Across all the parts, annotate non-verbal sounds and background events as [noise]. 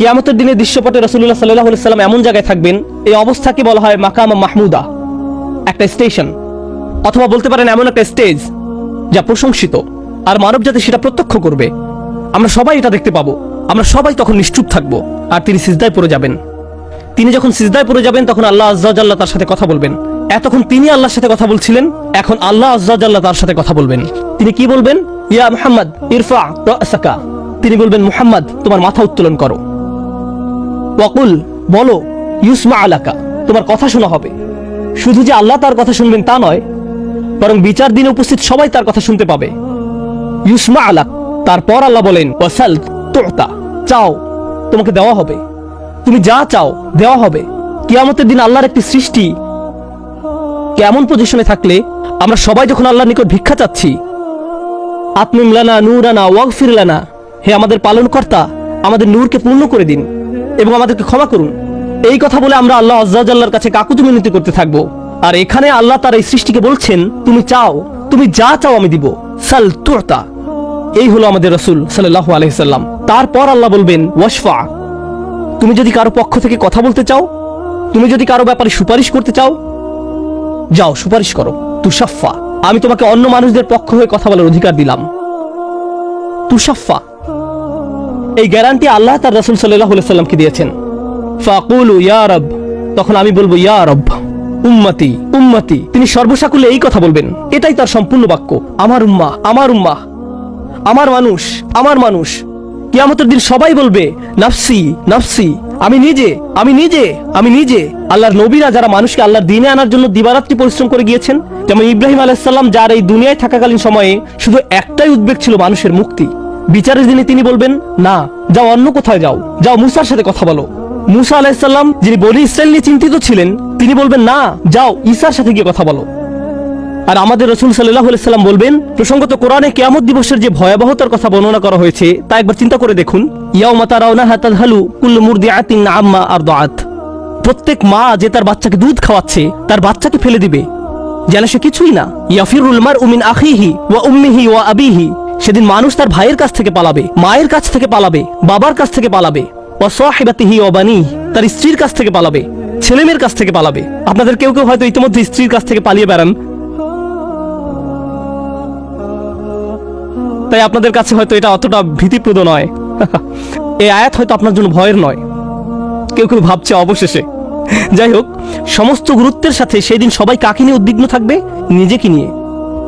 কিয়ামতের দিনে দৃশ্যপটে রসুল্লাহ সাল্লাহ সাল্লাম এমন জায়গায় থাকবেন, এই অবস্থাকে বলা হয় মাকামা মাহমুদা, একটা স্টেশন। অথবা বলতে পারেন এমন একটা স্টেজ যা প্রশংসিত, আর মানব জাতি সেটা প্রত্যক্ষ করবে। আমরা সবাই এটা দেখতে পাবো। আমরা সবাই তখন নিশ্চুপ থাকব, আর তিনি সিজদায় পড়ে যাবেন। তিনি যখন সিজদায় পড়ে যাবেন, তখন আল্লাহ আজ্লাহ তার সাথে কথা বলবেন। এতক্ষণ তিনি আল্লাহর সাথে কথা বলছিলেন, এখন আল্লাহ আজ্লাহ তার সাথে কথা বলবেন। তিনি কি বলবেন? ইয়া মুহাম্মদ, ইরফা তিনি বলবেন, মুহাম্মদ, তোমার মাথা উত্তোলন করো। ওয়াকুল, বলো, ইউসমা আলাকা, তোমার কথা শোনা হবে। শুধু যে আল্লাহ তার কথা শুনবেন তা নয়, বরং বিচার দিনে উপস্থিত সবাই তার কথা শুনতে পাবে। ইউসমা আলাক, তারপর আল্লাহ বলেন, ওয়াসাল তোতা, চাও, তোমাকে দেওয়া হবে। তুমি যা চাও, দেওয়া হবে। কিয়ামতের দিন আল্লাহর একটি সৃষ্টি কেমন পজিশনে থাকলে আমরা সবাই যখন আল্লাহর নিকট ভিক্ষা চাচ্ছি আত্মিমলানা নূরানা ওয়াগফিরলানা হে আমাদের পালনকর্তা, আমাদের নূরকে পূর্ণ করে দিন। এবং আমাদেরকে ক্ষমা করুন। এই কথা বলে আমরা আল্লাহ আজ্লাহর কাছে কাকুতি মিনতি করতে থাকব। আর এখানে আল্লাহ তার এই সৃষ্টিকে বলছেন, তুমি চাও, তুমি যা চাও আমি দিব। সাল তুরতা। এই হলো আমাদের রসুল সাল্লাহ আলহিসাল্লাম তারপর আল্লাহ বলবেন, ওয়াশফা। তুমি যদি কারও পক্ষ থেকে কথা বলতে চাও, তুমি যদি কারও ব্যাপারে সুপারিশ করতে চাও, যাও, সুপারিশ করো। তুষাফা আমি তোমাকে অন্য মানুষদের পক্ষ হয়ে কথা বলার অধিকার দিলাম। তুষাফা এই গ্যারান্টি আল্লাহ তার রসুল সাল্লাহ সাল্লামকে দিয়েছেন। ফাকুলু, ইয়া রব। তখন আমি বলব, ইয়া রব, উম্মতি উম্মতি। তিনি সর্বসাকুলে এই কথা বলবেন। এটাই তার সম্পূর্ণ বাক্য। আমার উম্মা আমার উম্মা, আমার মানুষ আমার মানুষ। কিয়ামতের দিন সবাই বলবে, নাফসি নাফসি। আমি নিজে আমি নিজে আমি নিজে। আল্লাহর নবীরা যারা মানুষকে আল্লাহর দিনে আনার জন্য দিবারাত্রি পরিশ্রম করে গিয়েছেন, যেমন ইব্রাহিম আলাইসাল্লাম যার এই দুনিয়ায় থাকাকালীন সময়ে শুধু একটাই উদ্বেগ ছিল মানুষের মুক্তি। বিচারের দিনে তিনি বলবেন, না, যাও অন্য কোথায় যাও। যাও মুসার সাথে কথা বলো। মুসা আলাইসাল্লাম যিনি বলি ইসরায়েল নিয়ে চিন্তিত ছিলেন, তিনি বলবেন, না, যাও ঈসার সাথে গিয়ে কথা বলো। আর আমাদের রসুল সাল্লাহ সাল্লাম বলবেন, প্রসঙ্গত কোরআনে কেয়ামত দিবসের যে ভয়াবহতার কথা বর্ণনা করা হয়েছে, তা একবার চিন্তা করে দেখুন। ইয়াও মাতা রাউনা হাতাদহালু কুল্লু মুরদি আতিন আম্মা আর দাআত প্রত্যেক মা যে তার বাচ্চাকে দুধ খাওয়াচ্ছে, তার বাচ্চাকে ফেলে দিবে। যেন সে কিছুই না। ইয়াফিরুল মার উমিন আখিহি ওয়া উম্মিহি ওয়া আবিহি। সেদিন মানুষ তার ভাইয়ের কাছ থেকে পালাবে, মায়ের কাছ থেকে পালাবে, বাবার কাছ থেকে পালাবে। ওয়া সাহিবাতিহি তার স্ত্রীর কাছ থেকে পালাবে, ছেলেমেয়ের কাছ থেকে পালাবে। আপনাদের কেউ কেউ হয়তো ইতিমধ্যে স্ত্রীর কাছ থেকে পালিয়ে বেড়ান। তাই আপনাদের কাছে হয়তো এটা অতটা ভীতিপ্রদ নয়। [laughs] এই আয়াত হয়তো আপনার জন্য ভয়ের নয়। কেউ কেউ ভাবছে অবশেষে। যাই হোক, সমস্ত গুরুত্বের সাথে সেদিন সবাই কাকে নিয়ে উদ্বিগ্ন থাকবে? নিজেকে নিয়ে।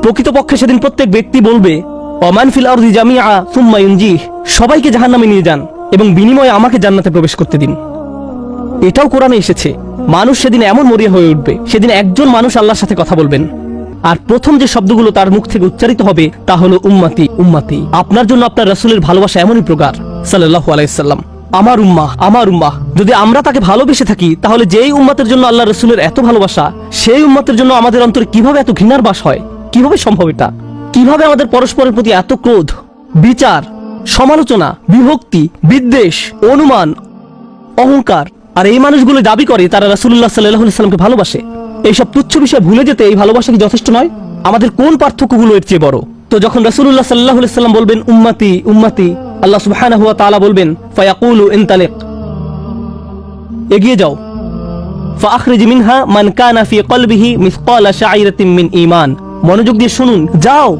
প্রকৃতপক্ষে সেদিন প্রত্যেক ব্যক্তি বলবে অমান ফিল আরদি জামিআ সুম্মা ইউনজিহ। সবাইকে জাহান্নামে নিয়ে যান এবং বিনিময়ে আমাকে জান্নাতে প্রবেশ করতে দিন। এটাও কোরআনে এসেছে, মানুষ সেদিন এমন মরিয়া হয়ে উঠবে, সেদিন একজন মানুষ আল্লাহর সাথে কথা বলবেন। আর প্রথম যে শব্দগুলো তার মুখ থেকে উচ্চারিত হবে, তা হলো উম্মাতি উম্মাতি। আপনার জন্য আপনার রাসূলের ভালোবাসা এমনই প্রকার সাল্লাল্লাহু আলাইহি সাল্লাম আমার উম্মাহ আমার উম্মাহ, যদি আমরা তাকে ভালোবেসে থাকি, তাহলে যেই উম্মাতের জন্য আল্লাহ রসুলের এত ভালোবাসা, সেই উম্মাতের জন্য আমাদের অন্তরে কীভাবে এত ঘৃণার বাস হয়? কীভাবে সম্ভব এটা? কীভাবে আমাদের পরস্পরের প্রতি এত ক্রোধ? বিচার, সমালোচনা, বিভক্তি, বিদ্বেষ, অনুমান, অহংকার, আর এই মানুষগুলো দাবি করে তারা রাসুল্লাহ সাল্লাহ সাল্লামকে ভালোবাসে। এইসব তুচ্ছ বিষয় ভুলে যেতে এই ভালোবাসা কি যথেষ্ট নয়? আমাদের কোন পার্থক্যগুলো এর চেয়ে বড়? তো যখন রাসুল্লাহ সাল্লাহ সাল্লাম বলবেন, উম্মাতি উম্মাতি, আল্লাহ সুবহানাহু হুয়া তাআলা বলবেন, ফায়াকুলু ইনতালিক। এগিয়ে যাও। ফাখরিজ মিনহা মান কানা ফি কলবিহি মিসকালা শাইরাতিন মিন ঈমান। মনোযোগ দিয়ে শুনুন। যাও,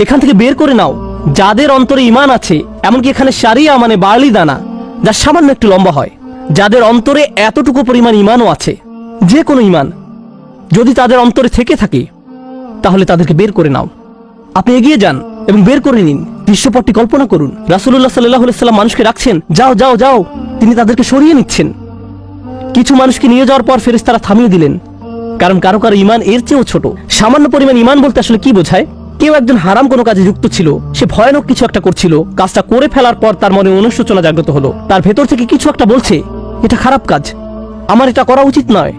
এখান থেকে বের করে নাও। যাদের অন্তরে ইমান আছে, এমনকি এখানে সারিয়া মানে বার্লি দানা, যা সামান্য একটু লম্বা হয়, যাদের অন্তরে এতটুকু পরিমাণ ইমানও আছে যে কোনো ঈমান, যদি তাদের অন্তরে থেকে থাকে, তাহলে তাদেরকে বের করে নাও। আপনি এগিয়ে যান এবং বের করে নিন। দৃশ্যপটটি কল্পনা করুন। রাসুল্লাহ সাল্লাহ সাল্লাম মানুষকে রাখছেন যাও যাও যাও। তিনি তাদেরকে সরিয়ে নিচ্ছেন। কিছু মানুষকে নিয়ে যাওয়ার পর ফেরেস তারা থামিয়ে দিলেন। কারণ কারও কারও ইমান এর চেয়েও ছোট। সামান্য পরিমাণ ইমান বলতে আসলে কি বোঝায়? কেউ একজন হারাম কোনো কাজে যুক্ত ছিল, সে ভয়ানক কিছু একটা করছিল, কাজটা করে ফেলার পর তার মনে অনুশোচনা জাগ্রত হলো। তার ভেতর থেকে কিছু একটা বলছে, এটা খারাপ কাজ। আমার এটা করা উচিত নয়।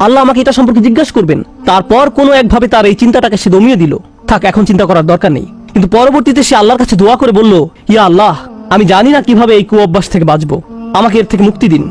আল্লাহ আমাকে এটা সম্পর্কে জিজ্ঞাসা করবেন। তারপর কোনো একভাবে তার এই চিন্তাটাকে সে দমিয়ে দিল। থাক, এখন চিন্তা করার দরকার নেই। কিন্তু পরবর্তীতে সে আল্লাহর কাছে দোয়া করে বলল, ইয়া আল্লাহ, আমি জানি না কীভাবে এই কুঅভ্যাস থেকে বাঁচবো। আমাকে এর থেকে মুক্তি দিন।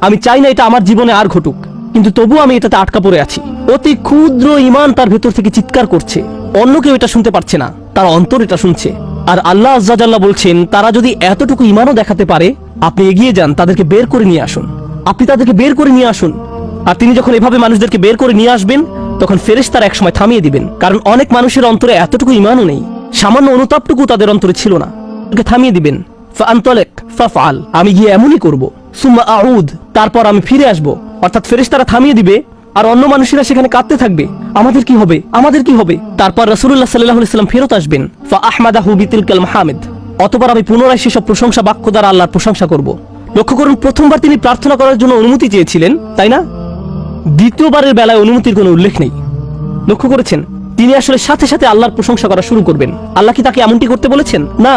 আমি চাই না এটা আমার জীবনে আর ঘটুক। কিন্তু তবু আমি এটাতে আটকা পড়ে আছি। অতি ক্ষুদ্র ইমান তার ভেতর থেকে চিৎকার করছে। অন্য কেউ এটা শুনতে পারছে না। তার অন্তর এটা শুনছে। আর আল্লাহ আজ্জাজাল্লাহ বলছেন, তারা যদি এতটুকু ইমানও দেখাতে পারে, আপনি এগিয়ে যান, তাদেরকে বের করে নিয়ে আসুন। আপনি তাদেরকে বের করে নিয়ে আসুন। আর তিনি যখন এভাবে মানুষদেরকে বের করে নিয়ে আসবেন, তখন ফেরেশতারা একসময় থামিয়ে দিবেন। কারণ অনেক মানুষের অন্তরে এতটুকু ইমানও নেই। সামান্য অনুতাপটুকু তাদের অন্তরে ছিল না। তাদেরকে থামিয়ে দিবেন। ফাআনতালিক, ফাফআল, আমি গিয়ে এমনই করব। সুম্মা আউদ, তারপর আমি ফিরে আসব। অর্থাৎ ফেরেশতারা থামিয়ে দিবে, আর অন্য মানুষেরা সেখানে কাঁদতে থাকবে। আমাদের কি হবে? আমাদের কি হবে? তারপর রাসূলুল্লাহ সাল্লাল্লাহু আলাইহি সাল্লাম ফেরত আসবেন। ফা আহমাদাহু বিতিলকাল মাহমিদ। অতবার আমি পুনরায় সেসব প্রশংসা বাক্য দ্বারা আল্লাহর প্রশংসা করব। লক্ষ্য করুন, প্রথমবার তিনি প্রার্থনা করার জন্য অনুমতি চেয়েছিলেন, তাই না? দ্বিতীয়বারের বেলায় অনুমতির কোনো উল্লেখ নেই। লক্ষ্য করেছেন, তিনি আসলে সাথে সাথে আল্লাহর প্রশংসা করা শুরু করবেন। আল্লাহ কি তাকে এমনটি করতে বলেছেন? না,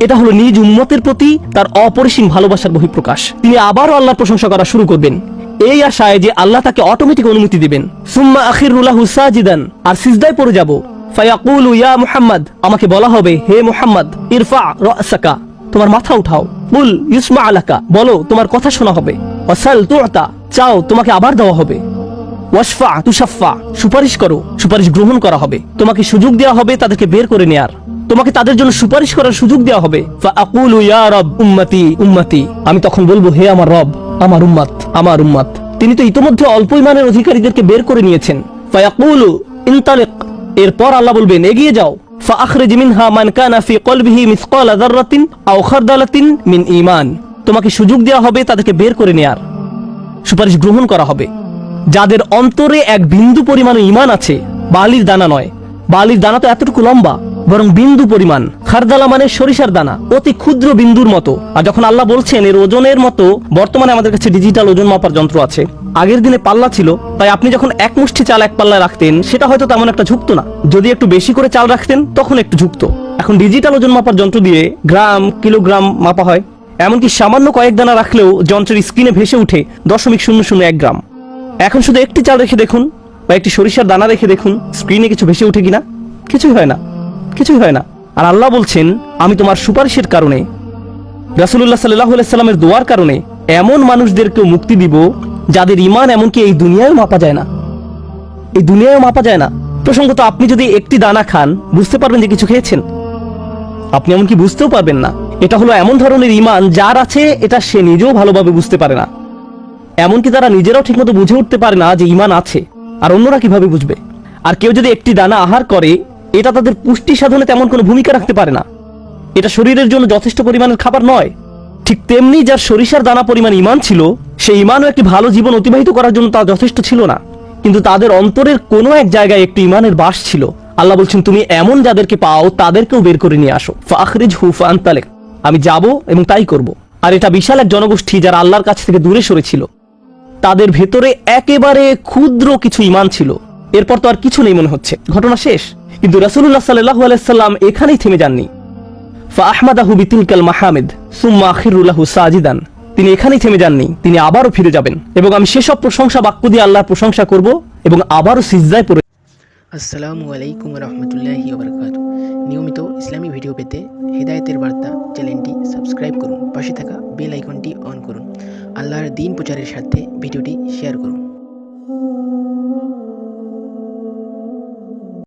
এটা হলো নিজ উম্মতের প্রতি তার অপরিসীম ভালোবাসার বহিঃপ্রকাশ। তিনি আবারও আল্লাহর প্রশংসা করা শুরু করবেন। এই আশায় যে আল্লাহ তাকে অটোমেটিক অনুমতি দিবেন। সুম্মা আখিরুল্লাহ সাজিদান, আর সিজদায় পড়ে যাব। ফায়াকুলু ইয়া মুহাম্মদ, আমাকে বলা হবে, হে মুহাম্মদ, ইরফা রাসাকা, তোমার মাথা উঠাও। বুল ইসমা আলাকা, বলো, তোমার কথা শোনা হবে। ওয়াসাল তুআতা, চাও, তোমাকে আবার দেওয়া হবে। ওয়াসফা তুষাফা সুপারিশ করো, সুপারিশ গ্রহণ করা হবে। তোমাকে সুযোগ দেওয়া হবে তাদেরকে বের করে নেয়ার। তোমাকে তাদের জন্য সুপারিশ করার সুযোগ দেওয়া হবে। ফাআকুলু ইয়া রব, উম্মতি উম্মতি। আমি তখন বলব, হে আমার রব আমার উম্মত আমার উম্মত তিনি তো ইতোমধ্যে অল্প ইমানের অধিকারীদেরকে বের করে নিয়েছেন ফায়াকুলু ইনতালিক এরপর আল্লাহ বলবেন এগিয়ে যাও فأخرج منها من كان في قلبه مثقال ذرة أو خردلة من إيمان তোমাকে সুযোগ দেওয়া হবে তাদেরকে বের করে নেয়ার সুপারিশ গ্রহণ করা হবে যাদের অন্তরে এক বিন্দু পরিমাণ ইমান আছে বালির দানা নয় বালির দানা তো এতটুকু লম্বা বরং বিন্দু পরিমাণ। খারদালা মানে সরিষার দানা, অতি ক্ষুদ্র বিন্দুর মতো। আর যখন আল্লাহ বলছেন, এর ওজনের মতো, বর্তমানে আমাদের কাছে ডিজিটাল ওজন মাপার যন্ত্র আছে। আগের দিনে পাল্লা ছিল, তাই আপনি যখন এক মুষ্টি চাল এক পাল্লায় রাখতেন, সেটা হয়তো তেমন একটা ঝুঁকতো না। যদি একটু বেশি করে চাল রাখতেন, তখন একটু ঝুঁকতো। এখন ডিজিটাল ওজন মাপার যন্ত্র দিয়ে গ্রাম, কিলোগ্রাম মাপা হয়। এমনকি সামান্য কয়েক দানা রাখলেও যন্ত্রের স্ক্রিনে ভেসে উঠে দশমিক শূন্য শূন্য এক গ্রাম। এখন শুধু একটি চাল রেখে দেখুন, বা একটি সরিষার দানা রেখে দেখুন, স্ক্রিনে কিছু ভেসে উঠে কিনা? কিছুই হয় না। কিছুই হয় না। আর আল্লাহ বলছেন, আমি তোমার সুপারিশের কারণে রাসুল্লাহ সাল্লাহ সাল্লামের দোয়ার কারণে এমন মানুষদেরকেও মুক্তি দিব, যাদের ইমান এমনকি এই দুনিয়ায় মাপা যায় না। এই দুনিয়ায় মাপা যায় না। প্রসঙ্গত, আপনি যদি একটি দানা খান, বুঝতে পারবেন যে কিছু খেয়েছেন। আপনি এমনকি বুঝতেও পারবেন না। এটা হলো এমন ধরনের ইমান যার আছে, এটা সে নিজেও ভালোভাবে বুঝতে পারে না। এমনকি তারা নিজেরাও ঠিকমতো বুঝে উঠতে পারে না যে ইমান আছে। আর অন্যরা কীভাবে বুঝবে? আর কেউ যদি একটি দানা আহার করে এটা তাদের পুষ্টি সাধনে তেমন কোনো ভূমিকা রাখতে পারে না। এটা শরীরের জন্য যথেষ্ট পরিমাণের খাবার নয়। ঠিক তেমনি যার সরিষার দানা পরিমাণ ইমান ছিল, সেই ইমানও একটি ভালো জীবন অতিবাহিত করার জন্য তা যথেষ্ট ছিল না। কিন্তু তাদের অন্তরের কোনো এক জায়গায় একটি ইমানের বাস ছিল। আল্লাহ বলছেন, তুমি এমন যাদেরকে পাও, তাদেরকেও বের করে নিয়ে আসো। ফাখরিজ হুফ আন্তালেক আমি যাব এবং তাই করব। আর এটা বিশাল এক জনগোষ্ঠী যারা আল্লাহর কাছ থেকে দূরে সরেছিল। তাদের ভেতরে একেবারে ক্ষুদ্র কিছু ইমান ছিল। এরপর তো আর কিছু নেই মনে হচ্ছে। ঘটনা শেষ। কিন্তু রাসুল্লাহ সাল্লাহ আলাইসাল্লাম এখানেই থেমে যাননি। ফাহমাদাহু বিতিলকাল মাহমেদ, সুম্মা আখিরুল্লাহু সাজিদান। তিনি এখানেই থেমে যাননি, তিনি আবারও ফিরে যাবেন। এবং আমি সেসব প্রশংসা, বাক্য দিয়ে আল্লাহর প্রশংসা করব এবং আবারও সিজদায় পড়ে আসসালামু আলাইকুম রহমতুল্লাহি নিয়মিত ইসলামী ভিডিও পেতে হেদায়েতের বার্তা চ্যানেলটি সাবস্ক্রাইব করুন। পাশে থাকা বেল আইকনটি অন করুন। আল্লাহর দিন প্রচারের সাথে ভিডিওটি শেয়ার করুন।